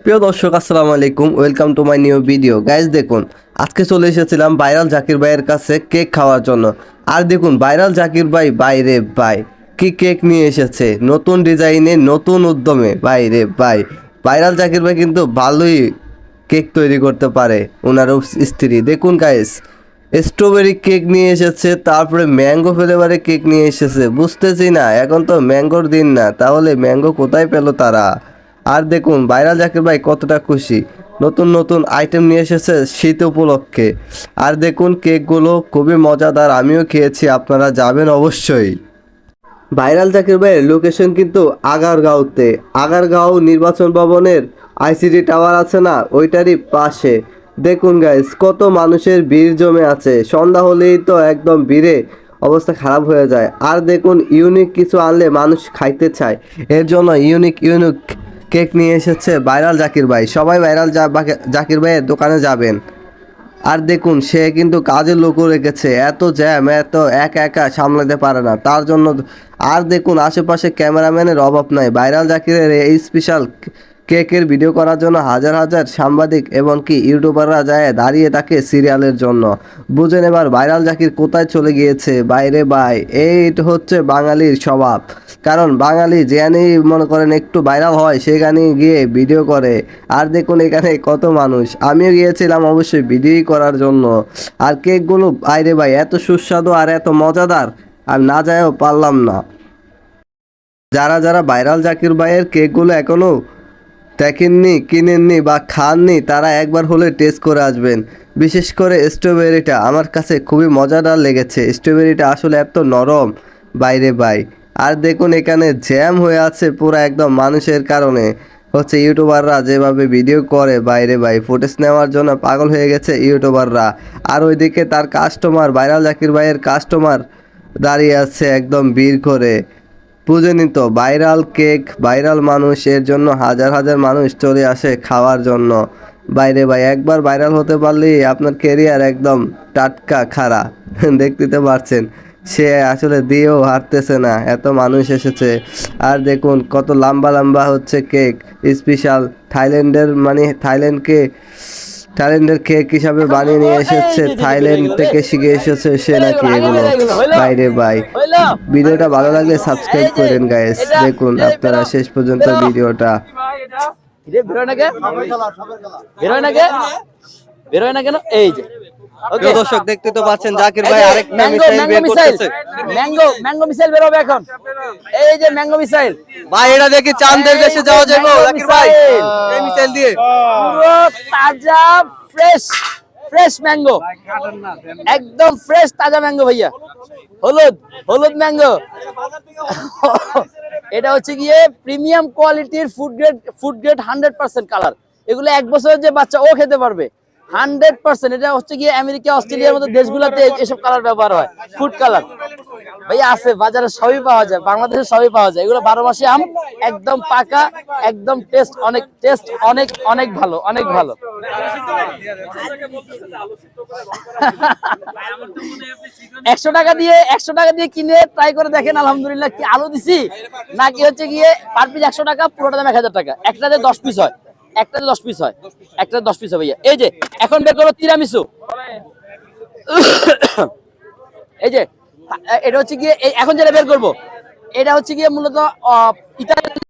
প্রিয় দর্শক, আসসালামু আলাইকুম। Welcome to my new video guys দেখুন, আজকে চলে এসেছিলাম ভাইরাল জাকির ভাইয়ের কাছে কেক খাওয়ার জন্য। আর দেখুন, ভাইরাল জাকির ভাই, বাইরে ভাই, কি কেক নিয়ে এসেছে? নতুন ডিজাইনে, নতুন উদ্যমে, বাইরে ভাই। ভাইরাল জাকির ভাই কিন্তু ভালোই কেক তৈরি করতে পারে, ওনার স্ত্রী। দেখুন গাইস স্ট্রবেরি কেক নিয়ে এসেছে, তারপরে ম্যাঙ্গো ফ্লেভারে কেক নিয়ে এসেছে। বুঝতেছি না, এখন তো ম্যাঙ্গোর দিন না, তাহলে ম্যাঙ্গো কোথায় পেল তারা? আর দেখুন, ভাইরাল জাকির ভাই কতটা খুশি। নতুন নতুন আইটেম নিয়ে এসেছে শীত উপলক্ষে। আর দেখুন, কেকগুলো খুবই মজাদার, আমিও খেয়েছি, আপনারা যাবেন অবশ্যই। ভাইরাল জাকির ভাইয়ের লোকেশন কিন্তু আগারগাঁওতে। আগারগাঁও নির্বাচন ভবনের আইসিডি টাওয়ার আছে না, ওইটারই পাশে। দেখুন গাইস কত মানুষের ভিড় জমে আছে। সন্ধ্যা হলেই তো একদম ভিড়ে অবস্থা খারাপ হয়ে যায়। আর দেখুন ইউনিক কিছু আনলে মানুষ খাইতে চায়। এর জন্য ইউনিক ইউনিক কেক নিয়ে এসেছে ভাইরাল জাকির ভাই। সবাই ভাইরাল জাকির ভাইয়ের দোকানে যাবেন। আর দেখুন, সে কিন্তু কাজের লোকও রেখেছে এত জ্যাম, এত একা একা সামলাতে পারে না। তার জন্য আর দেখুন, আশেপাশে ক্যামেরাম্যানের অভাব নাই। ভাইরাল জাকিরের এই স্পেশাল কেকের ভিডিও করার জন্য হাজার হাজার সাংবাদিক এবং কি ইউটিউবাররা যায় দাঁড়িয়ে থাকে সিরিয়ালের জন্য। বুঝেন এবার ভাইরাল জাকির কোথায় চলে গিয়েছে? বাইরে বাই। এই হচ্ছে বাঙালির স্বভাব। কারণ বাঙালি যেখানেই মনে করেন একটু ভাইরাল হয় সেখানে গিয়ে ভিডিও করে। আর দেখুন এখানে কত মানুষ। আমিও গিয়েছিলাম অবশ্যই ভিডিও করার জন্য। আর কেকগুলো বাইরে ভাই, এত সুস্বাদু আর এত মজাদার। আর না যায়ও পারলাম না। যারা যারা ভাইরাল জাকির ভাইয়ের কেকগুলো এখনও দেখেননি, কিনেননি বা খাননি, তারা একবার হলে টেস্ট করে আসবেন। বিশেষ করে স্ট্রবেরিটা, আমার কাছে খুবই মজাদার লেগেছে। স্ট্রবেরিটা আসলে এত নরম, বাইরে বাই। আর দেখুন, এখানে জ্যাম হয়ে আছে পুরো একদম মানুষের কারণে। হচ্ছে ইউটিউবাররা যেভাবে ভিডিও করে বাইরে বাই, ফুটেজ নেওয়ার জন্য পাগল হয়ে গেছে ইউটিউবাররা। আর ওইদিকে তার কাস্টমার ভাইরাল জাকির ভাইয়ের কাস্টমার দাঁড়িয়ে আছে একদম ভিড় করে। বুঝেনি তো ভাইরাল কেক, ভাইরাল মানুষ, এর জন্য হাজার হাজার মানুষ চলে আসে খাওয়ার জন্য। বাইরে ভাই, একবার ভাইরাল হতে পারলেই আপনার কেরিয়ার একদম টাটকা খাড়া। দেখতে পারছেন সে আসলে দিয়েও হারতেছে না, এত মানুষ এসেছে। আর দেখুন, কত লম্বা লম্বা হচ্ছে কেক স্পেশাল থাইল্যান্ডের মানে থাইল্যান্ডকে থাইল্যান্ডের কেক হিসাবে বানিয়ে নিয়ে এসেছে থাইল্যান্ড থেকে শিখে এসেছে সে নাকি এগুলো বাইরে বাই। ভিডিওটা ভালো লাগলে সাবস্ক্রাইব করেন গাইস দেখুন আপনারা শেষ পর্যন্ত ভিডিওটা। বেরোয় না কে? বেরোয় না কে? বেরোয় না কেন? এই যে। প্রিয় দর্শক দেখতে তো পাচ্ছেন জাকির ভাই আরেকটা মিসাইল। বের করতেছে। ম্যাঙ্গো ম্যাঙ্গো মিসাইল বেরোবে এখন। এই যে ম্যাঙ্গো মিসাইল। ভাই এটা দেখি চাঁদের দেশে যাওয়া যাবে জাকির ভাই। এই মিসাইল দিয়ে। পুরো তাজা ফ্রেশ ফ্রেশ ম্যাঙ্গো। একদম ফ্রেশ তাজা ম্যাঙ্গো ভাইয়া। হলুদ হলুদ ম্যাঙ্গো। এটা হচ্ছে গিয়ে প্রিমিয়াম কোয়ালিটির food grade food grade hundred percent colour এগুলো এক বছরের যে বাচ্চা ও খেতে পারবে। Hundred percent. এটা হচ্ছে গিয়ে আমেরিকা, অস্ট্রেলিয়ার মতো দেশগুলোতে এসব কালার ব্যবহার হয়। ফুড কালার ভাইয়া আছে, বাজারে সবই পাওয়া যায়, বাংলাদেশে সবই পাওয়া যায়। এগুলো বারো মাসে আম, একদম পাকা, একদম টেস্ট অনেক টেস্ট অনেক অনেক ভালো অনেক ভালো। একশো টাকা দিয়ে, একশো টাকা দিয়ে কিনে ট্রাই করে দেখেন, আলহামদুলিল্লাহ, কি আলু দিছি? নাকি হচ্ছে গিয়ে পার পিস একশো টাকা, পুরোটা দাম এক হাজার টাকা। একটাতে দশ পিস হয়। একটাতে দশ পিস হয়। একটা দশ পিস হবে এই যে এখন বের করো তিরামিসু এই যে এটা হচ্ছে গিয়ে এই- এখন যেটা বের করব এটা হচ্ছে গিয়ে মূলত ইতালি